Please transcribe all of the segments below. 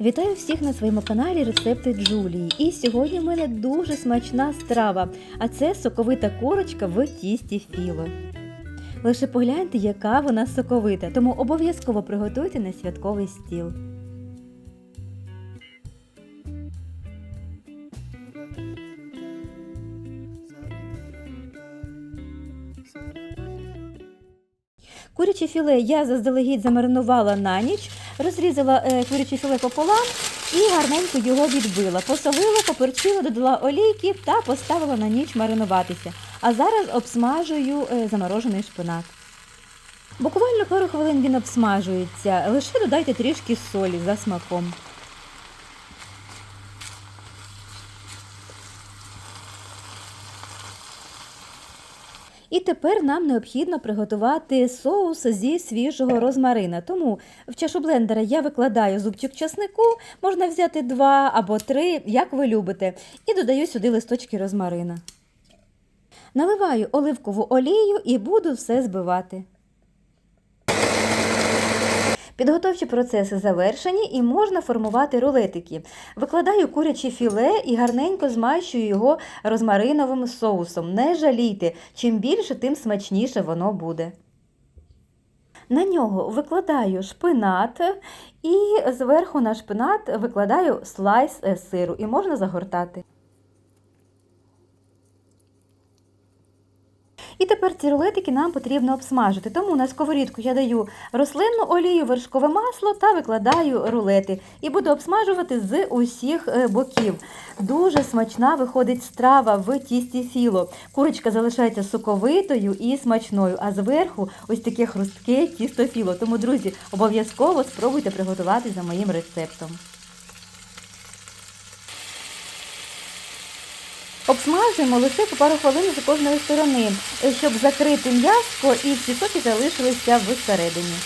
Вітаю всіх на своєму каналі Рецепти Джулії. І сьогодні в мене дуже смачна страва, а це соковита курочка в тісті філо. Лише погляньте, яка вона соковита, тому обов'язково приготуйте на святковий стіл. Куряче філе я заздалегідь замаринувала на ніч, розрізала курячий куряче філе пополам і гарненько його відбила. Посолила, поперчила, додала олійки та поставила на ніч маринуватися. А зараз обсмажую е, заморожений шпинат. Буквально пару хвилин він обсмажується, лише додайте трішки солі за смаком. І тепер нам необхідно приготувати соус зі свіжого розмарина. Тому в чашу блендера я викладаю зубчик часнику, можна взяти два або три, як ви любите, і додаю сюди листочки розмарина. Наливаю оливкову олію і буду все збивати. Підготовчі процеси завершені і можна формувати рулетики. Викладаю куряче філе і гарненько змащую його розмариновим соусом. Не жалійте, чим більше, тим смачніше воно буде. На нього викладаю шпинат і зверху на шпинат викладаю слайс е, сиру і можна загортати. І тепер ці рулетики нам потрібно обсмажити. Тому на сковорідку я даю рослинну олію, вершкове масло та викладаю рулети. І буду обсмажувати з усіх е, боків. Дуже смачна виходить страва в тісті філо. Курочка залишається соковитою і смачною, а зверху ось таке хрустке тісто філо. Тому, друзі, обов'язково спробуйте приготувати за моїм рецептом. Обсмажуємо лише по пару хвилин з кожної сторони, щоб закрити м'ясо і всі соки залишилися всередині.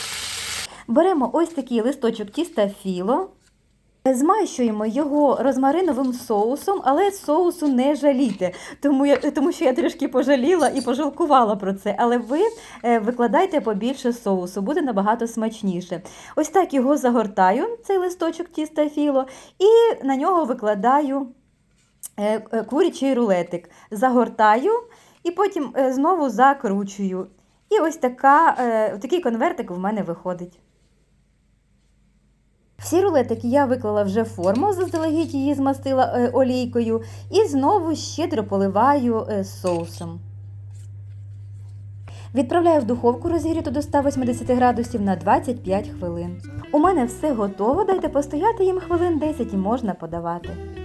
Беремо ось такий листочок тіста філо, змащуємо його розмариновим соусом, але соусу не жалійте, тому, я, тому що я трішки пожаліла і пожалкувала про це. Але ви е, викладайте побільше соусу, буде набагато смачніше. Ось так його загортаю, цей листочок тіста філо, і на нього викладаю. Е, е, курячий рулетик. Загортаю і потім е, знову закручую. І ось така, такий конвертик в мене виходить. Всі рулетики я виклала вже в форму, заздалегідь її змастила олійкою, і знову щедро поливаю соусом. Відправляю в духовку розігріту до 180 градусів на 25 хвилин. У мене все готово, дайте постояти їм хвилин 10 і можна подавати.